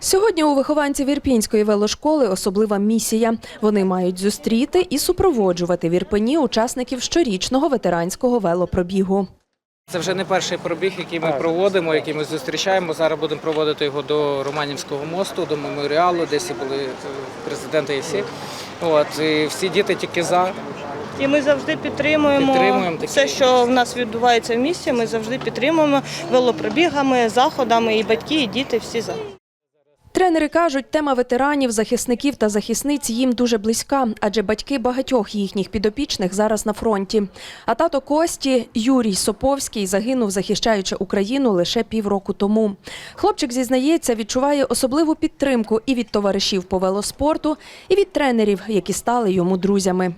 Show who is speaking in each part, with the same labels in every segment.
Speaker 1: Сьогодні у вихованців Ірпінської велошколи особлива місія. Вони мають зустріти і супроводжувати в Ірпені учасників щорічного ветеранського велопробігу.
Speaker 2: Це вже не перший пробіг, який ми проводимо, який ми зустрічаємо. Зараз будемо проводити його до Романівського мосту, до меморіалу, десь були е, президенти і всі. От і всі діти тільки за.
Speaker 3: І ми завжди підтримуємо,
Speaker 2: Підтримуємо такі-
Speaker 3: все, що в нас відбувається в місті. Ми завжди підтримуємо велопробігами, заходами, і батьки, і діти всі за.
Speaker 1: Тренери кажуть, тема ветеранів, захисників та захисниць їм дуже близька, адже батьки багатьох їхніх підопічних зараз на фронті. А тато Кості Юрій Соповський загинув, захищаючи Україну лише півроку тому. Хлопчик зізнається, відчуває особливу підтримку і від товаришів по велоспорту, і від тренерів, які стали йому друзями.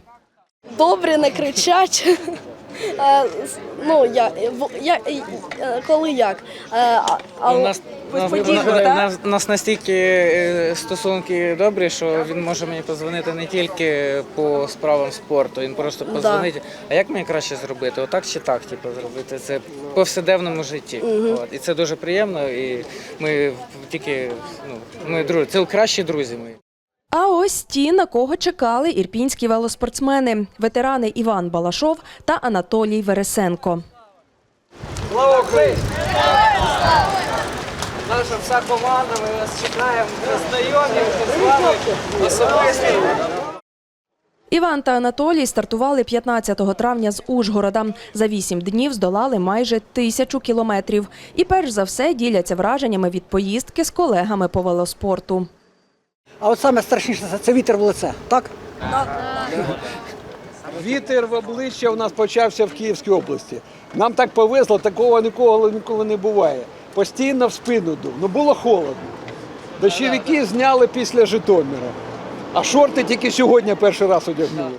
Speaker 4: добре не кричать. Е, Ну, я, я, е, коли як. Е, а- а
Speaker 2: У нас,
Speaker 4: ось
Speaker 2: на- на-
Speaker 4: так?
Speaker 2: на- у нас настільки е, стосунки добрі, що він може мені позвонити не тільки по справам спорту, він просто
Speaker 4: Да.
Speaker 2: позвонить. А як мені краще зробити? Отак чи так, типу, зробити це в повсякденному житті. От. І це дуже приємно. І ми тільки ну, ми друзі, це кращі друзі мої.
Speaker 1: А ось ті, на кого чекали ірпінські велоспортсмени, ветерани Іван Балашов та Анатолій Вересенко.
Speaker 2: Слава Україні! Наша вся команда, ми вас чекаємо, знайомі з вами особисто.
Speaker 1: Іван та Анатолій стартували 15 травня з Ужгорода. За вісім днів здолали майже тисячу кілометрів. І перш за все діляться враженнями від поїздки з колегами по велоспорту.
Speaker 5: А от саме страшніше це- вітер в лице, так?
Speaker 6: Вітер в обличчя у нас почався в Київській області. Нам так повезло, такого ніколи ніколи не буває. Постійно в спину дув. Ну було холодно. Дощовики зняли після Житомира. А шорти тільки сьогодні перший раз одягнули.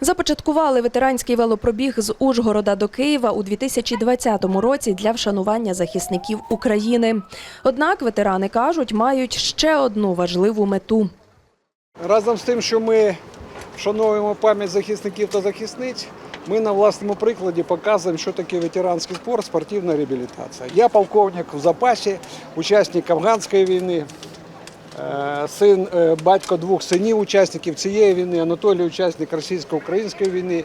Speaker 1: Започаткували ветеранський велопробіг з Ужгорода до Києва у 2020 році для вшанування захисників України. Однак ветерани кажуть, мають ще одну важливу мету.
Speaker 6: Разом з тим, що ми вшановуємо пам'ять захисників та захисниць, ми на власному прикладі показуємо, що таке ветеранський спорт, спортивна реабілітація. Я полковник в запасі, учасник афганської війни, е, син, е, батько двох синів, учасників цієї війни, Анатолій учасник російсько-української війни.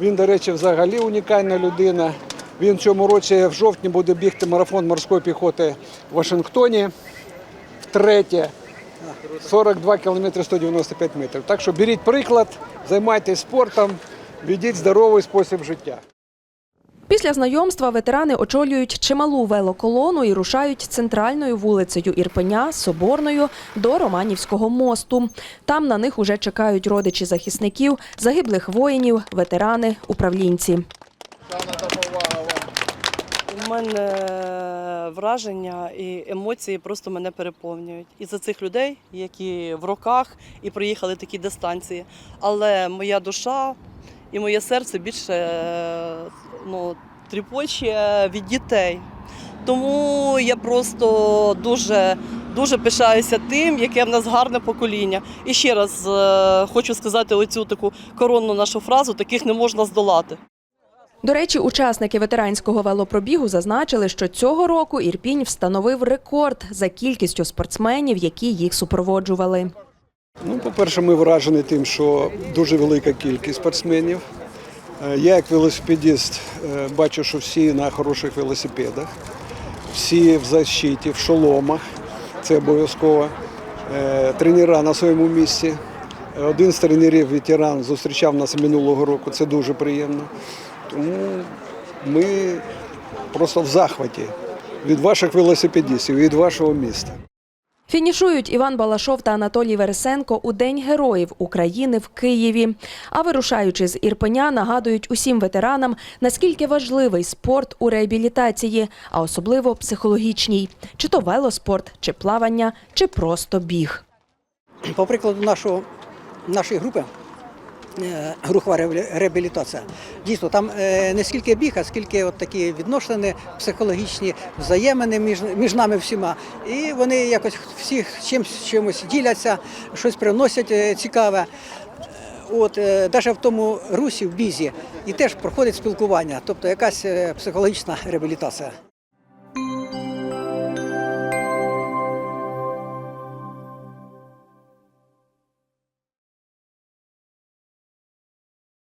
Speaker 6: Він, до речі, взагалі унікальна людина. Він цьому році в жовтні буде бігти марафон морської піхоти в Вашингтоні втретє. 42 кілометри 195 метрів. Так що беріть приклад, займайтесь спортом, ведіть здоровий спосіб життя.
Speaker 1: Після знайомства ветерани очолюють чималу велоколону і рушають центральною вулицею Ірпеня, Соборною до Романівського мосту. Там на них уже чекають родичі захисників, загиблих воїнів, ветерани, управлінці.
Speaker 3: У мене враження і емоції просто мене переповнюють. І за цих людей, які в роках і проїхали такі дистанції. Але моя душа і моє серце більше е, ну, тріпоче від дітей. Тому я просто дуже, дуже пишаюся тим, яке в нас гарне покоління. І ще раз е, хочу сказати оцю таку коронну нашу фразу: таких не можна здолати.
Speaker 1: До речі, учасники ветеранського велопробігу зазначили, що цього року Ірпінь встановив рекорд за кількістю спортсменів, які їх супроводжували.
Speaker 6: Ну, по-перше, ми вражені тим, що дуже велика кількість спортсменів. Е, Я, як велосипедист, е, бачу, що всі на хороших велосипедах, всі в защиті, в шоломах. Це обов'язково. Е, Тренера на своєму місці. Один з тренерів, ветеран, зустрічав нас минулого року. Це дуже приємно. Тому ми просто в захваті від ваших велосипедистів, від вашого міста.
Speaker 1: Фінішують Іван Балашов та Анатолій Вересенко у День Героїв України в Києві. А вирушаючи з Ірпеня, нагадують усім ветеранам, наскільки важливий спорт у реабілітації, а особливо психологічній, чи то велоспорт, чи плавання, чи просто біг.
Speaker 5: По прикладу нашого, нашої групи, рухова реабілі- реабілітація. Дійсно, там е, не скільки біг, а скільки от такі відносини психологічні, взаємини між, між нами всіма. І вони якось всіх чимось, чимось діляться, щось приносять е, цікаве. От навіть в тому русі, в бізі, і теж проходить спілкування, тобто якась е, психологічна реабілітація.